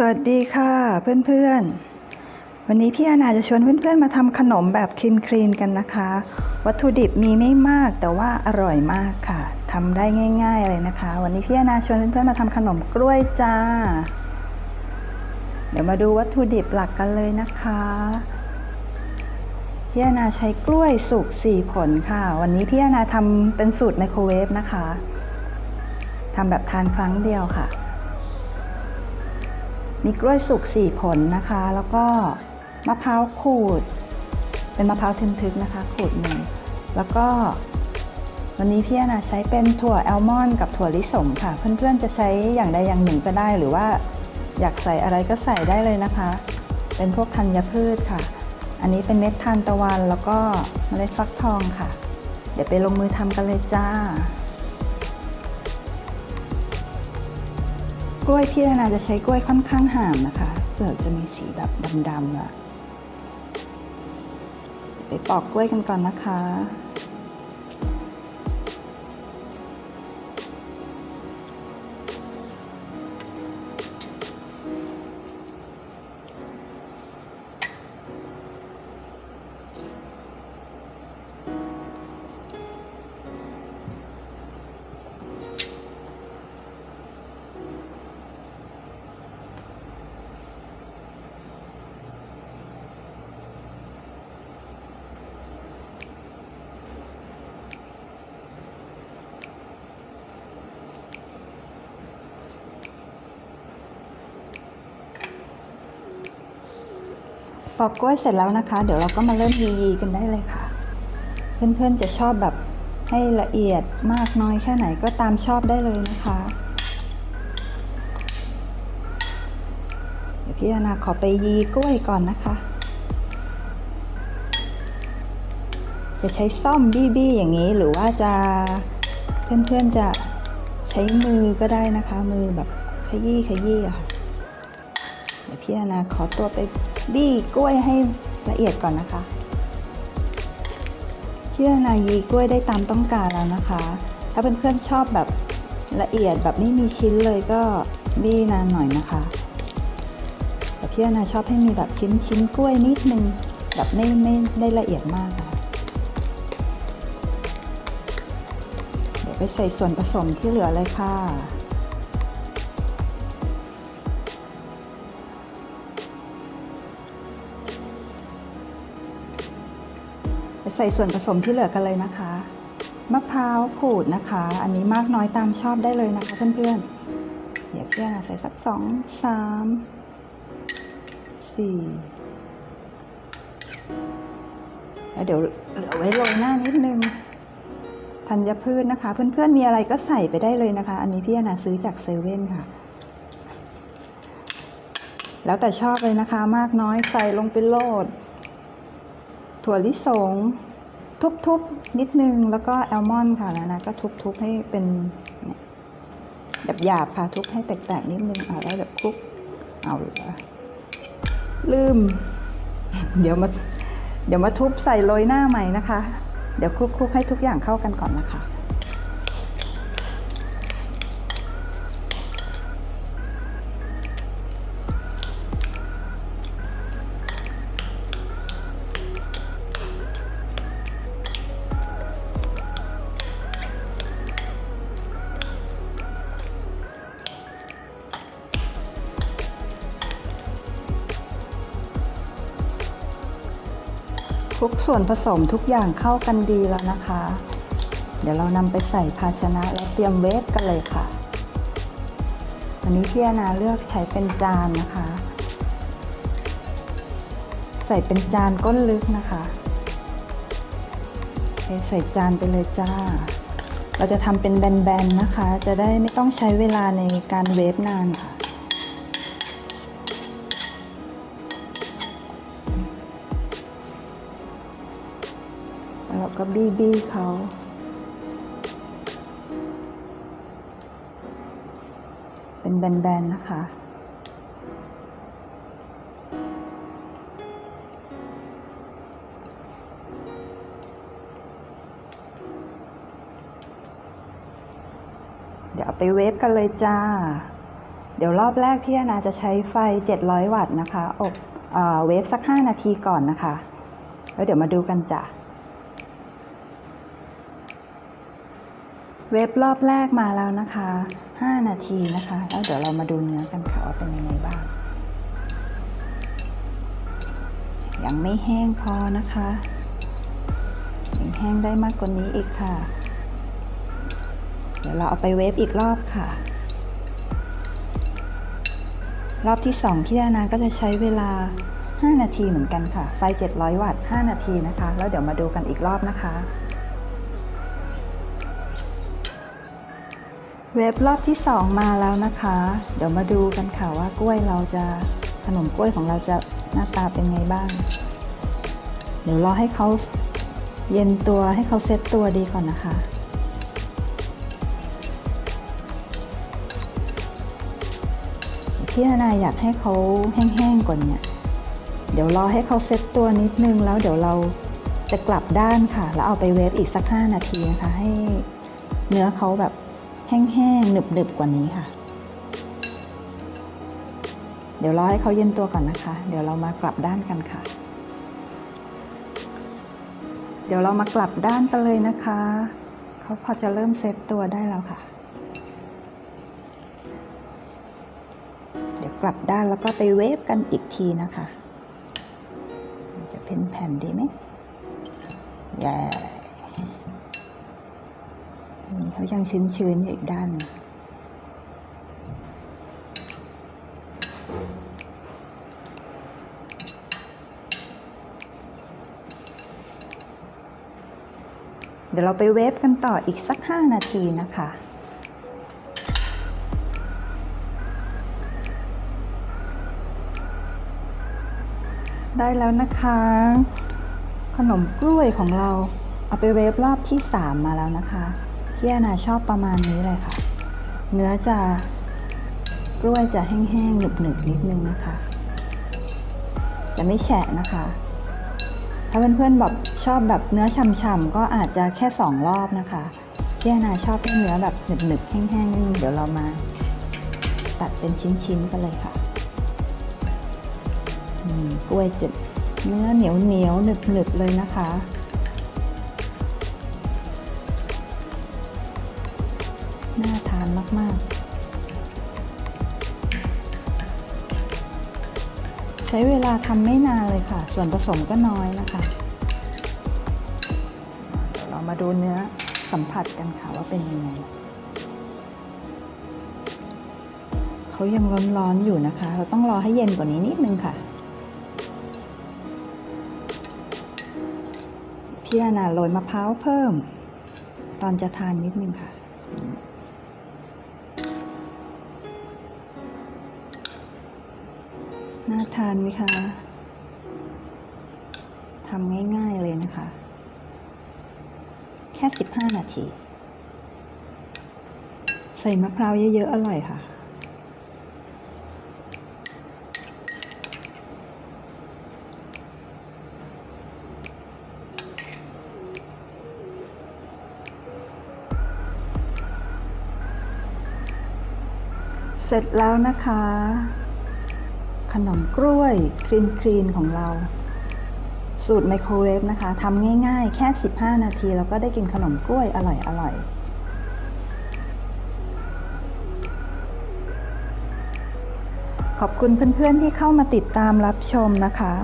สวัสดีค่ะเพื่อนๆ วันนี้พี่อาณาจะชวนเพื่อนๆมาทำขนมแบบคลีนคลีนกันนะคะ วัตถุดิบมีไม่มากแต่ว่าอร่อยมากค่ะทำได้ง่าย ๆ เลยนะคะ วันนี้พี่อาณาชวนเพื่อนๆมาทำขนมกล้วยจ้า เดี๋ยวมาดูวัตถุดิบหลักกันเลยนะคะพี่อาณาใช้กล้วยสุกสี่ผลค่ะ วันนี้พี่อาณาทำเป็นสูตรไมโครเวฟนะคะทำแบบทานครั้งเดียวค่ะ มีกล้วยสุกสี่ผลนะคะ แล้วก็มะพร้าวขูด เป็นมะพร้าวทึนๆนะคะ ขูดหนึ่งแล้วก็วันนี้พี่อนนาใช้เป็นถั่วแอลมอนด์กับถั่วลิสงค่ะ เพื่อนๆจะใช้อย่างใดอย่างหนึ่งก็ได้ หรือว่าอยากใส่อะไรก็ใส่ได้เลยนะคะ เป็นพวกธัญพืชค่ะ อันนี้เป็นเม็ดทานตะวันแล้วก็เมล็ดฟักทองค่ะ เดี๋ยวไปลงมือทำกันเลยจ้า กล้วยพี่ธนาจะใช้กล้วยค่อนข้างห่ามนะคะเปลือกจะมีสีแบบดำๆอะไปปอกกล้วยกันก่อนนะคะ ปอกกล้วยเสร็จแล้วนะคะ เดี๋ยวเราก็มาเริ่มยียีกันได้เลยค่ะ เพื่อนๆจะชอบแบบให้ละเอียดมากน้อยแค่ไหนก็ตามชอบได้เลยนะคะ เดี๋ยวพี่อานาขอไปยีกล้วยก่อนนะคะ จะใช้ซ่อมบี้ๆอย่างนี้หรือว่าจะเพื่อนๆจะใช้มือก็ได้นะคะ มือแบบขยี้ขยี้อะค่ะ เดี๋ยวพี่อานาขอตัวไป บี้กล้วยให้ละเอียดก่อนนะคะเพี่อานายีกล้วยได้ตามต้องการแล้วนะคะ ถ้าเพื่อนๆชอบแบบละเอียดแบบไม่มีชิ้นเลยก็บี้นานหน่อยนะคะแต่พี่อนาชอบให้มีแบบชิ้นชิ้นกล้วยนิดนึงแบบไม่ไม่ได้ละเอียดมากะคะเดี๋ยวไปใส่ส่วนผสมที่เหลือเลยค่ะ ใส่ส่วนผสมที่เหลือกันเลยนะคะ มะพร้าวขูดนะคะ อันนี้มากน้อยตามชอบได้เลยนะคะเพื่อนๆ เดี๋ยวเพี่อาใส่สักสองสามสี่แล้วเดี๋ยวเหลือไว้โรยหน้านิดนึงธัญพืชนะคะ เพื่อนๆมีอะไรก็ใส่ไปได้เลยนะคะ อันนี้พี่อนาซื้อจากเซเว่นค่ะ แล้วแต่ชอบเลยนะคะ มากน้อยใส่ลงไปโลด ถั่วลิสง ทุบๆนิดนึง แล้วก็แอลมอนด์ค่ะแล้วนะก็ทุบๆให้เป็นหยาบๆค่ะทุบให้แตกๆนิดนึงเอาแล้วแบบคลุกเอาเหรอลืม เดี๋ยวมาเดี๋ยวมาทุบใส่โรยหน้าใหม่นะคะ เดี๋ยวคลุกๆให้ทุกอย่างเข้ากันก่อนนะคะ คลุกส่วนผสมทุกอย่างเข้ากันดีแล้วนะคะ เดี๋ยวเรานำไปใส่ภาชนะแล้วเตรียมเวฟกันเลยค่ะ วันนี้พี่อนาเลือกใช้เป็นจานนะคะ ใส่เป็นจานก้นลึกนะคะโอเคใส่จานไปเลยจ้า เราจะทำเป็นแบนๆนะคะ จะได้ไม่ต้องใช้เวลาในการเวฟนานค่ะ ก็บี้บี้เขาเป็นแบนๆนะคะ เดี๋ยวไปเวฟกันเลยจ้า เดี๋ยวรอบแรกพี่นาจะใช้ไฟ 700 วัตต์นะคะ อบเอเวฟสัก 5 นาทีก่อนนะคะ แล้วเดี๋ยวมาดูกันจ้ะ เวฟรอบแรกมาแล้วนะคะ 5 นาทีนะคะ แล้วเดี๋ยวเรามาดูเนื้อกันค่ะว่าเป็นยังไงบ้าง ยังไม่แห้งพอนะคะยังแห้งได้มากกว่านี้อีกค่ะ เดี๋ยวเราเอาไปเวฟอีกรอบค่ะ รอบที่2พี่ดานาก็จะใช้เวลา 5 นาทีเหมือนกันค่ะ ไฟ 700 วัตต์ 5 นาทีนะคะ แล้วเดี๋ยวมาดูกันอีกรอบนะคะ เวฟรอบที่ 2 มาแล้วนะคะ เดี๋ยวมาดูกันค่ะว่ากล้วยเราจะขนมกล้วยของเราจะหน้าตาเป็นไงบ้าง เดี๋ยวรอให้เขาเย็นตัวให้เขาเซตตัวดีก่อนนะคะพี่นาอยากให้เขาแห้งๆก่อนเนี่ย เดี๋ยวรอให้เขาเซตตัวนิดนึงแล้วเดี๋ยวเราจะกลับด้านค่ะ แล้วเอาไปเวฟอีกสัก 5 นาทีนะคะ ให้เนื้อเขาแบบ แห้งๆหนึบๆกว่านี้ค่ะ เดี๋ยวรอให้เขาเย็นตัวก่อนนะคะ เดี๋ยวเรามากลับด้านกันค่ะ เดี๋ยวเรามากลับด้านกันเลยนะคะเขาพอจะเริ่มเซตตัวได้แล้วค่ะ เดี๋ยวกลับด้านแล้วก็ไปเวฟกันอีกทีนะคะ จะเป็นแผ่นดีไหมแย่นี่ เขายังชื้นๆอีกด้านเดี๋ยวเราไปเวฟกันต่ออีกสัก 5 นาทีนะคะ ได้แล้วนะคะ ขนมกล้วยของเรา เอาไปเวฟรอบที่ 3 มาแล้วนะคะ พี่อนาชอบประมาณนี้เลยค่ะ เนื้อจะกล้วยจะแห้งๆหนึบๆนิดนึงนะคะ จะไม่แฉะนะคะ ถ้าเพื่อนๆแบบชอบแบบเนื้อฉ่ำๆก็อาจจะแค่2รอบนะคะพี่อนาชอบให้เนื้อแบบหนึบๆแห้งๆนิดนึงเดี๋ยวเรามาตัดเป็นชิ้นๆกันเลยค่ะกล้วยจะเนื้อเหนียวเหนียวหนึบหนึบๆเลยนะคะ น่าทานมาก ๆ ใช้เวลาทำไม่นานเลยค่ะ ส่วนผสมก็น้อยนะคะเดี๋ยวเรามาดูเนื้อสัมผัสกันค่ะว่าเป็นยังไงเขายังร้อนๆอยู่นะคะ เราต้องรอให้เย็นกว่านี้นิดนึงค่ะพี่นานาโรยมะพร้าวเพิ่ม ตอนจะทานนิดนึงค่ะ น่าทานไหมคะทำง่ายๆเลยนะคะ แค่ 15 นาที ใส่มะพร้าวเยอะๆ อร่อยค่ะ เสร็จแล้วนะคะ ขนมกล้วยคลีนคลีนของเรา สูตรไมโครเวฟนะคะทำง่ายๆ แค่ 15 นาทีแล้วก็ได้กินขนมกล้วยอร่อยอร่อยขอบคุณเพื่อนๆที่เข้ามาติดตามรับชมนะคะ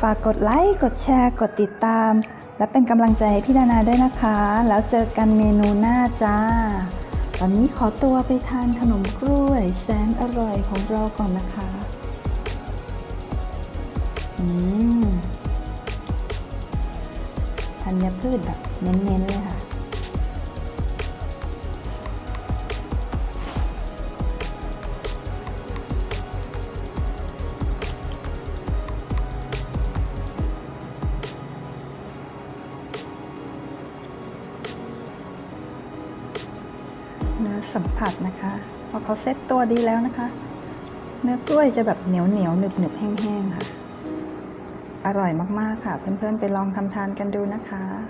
ฝากกดไลค์ กดแชร์ กดติดตาม และเป็นกำลังใจให้พี่ดานาด้วยนะคะ แล้วเจอกันเมนูหน้าจ้า ตอนนี้ขอตัวไปทานขนมกล้วยแสนอร่อยของเราก่อนนะคะ ธัญพืชแบบเน้น ๆ เลยค่ะ เนื้อสัมผัสนะคะ พอเขาเซ็ตตัวดีแล้วนะคะ เนื้อกล้วยจะแบบเหนียวเหนียวหนึบหนึบแห้ง ๆ ค่ะ อร่อยมากๆค่ะ เพื่อนๆ ไปลองทำทานกันดูนะคะ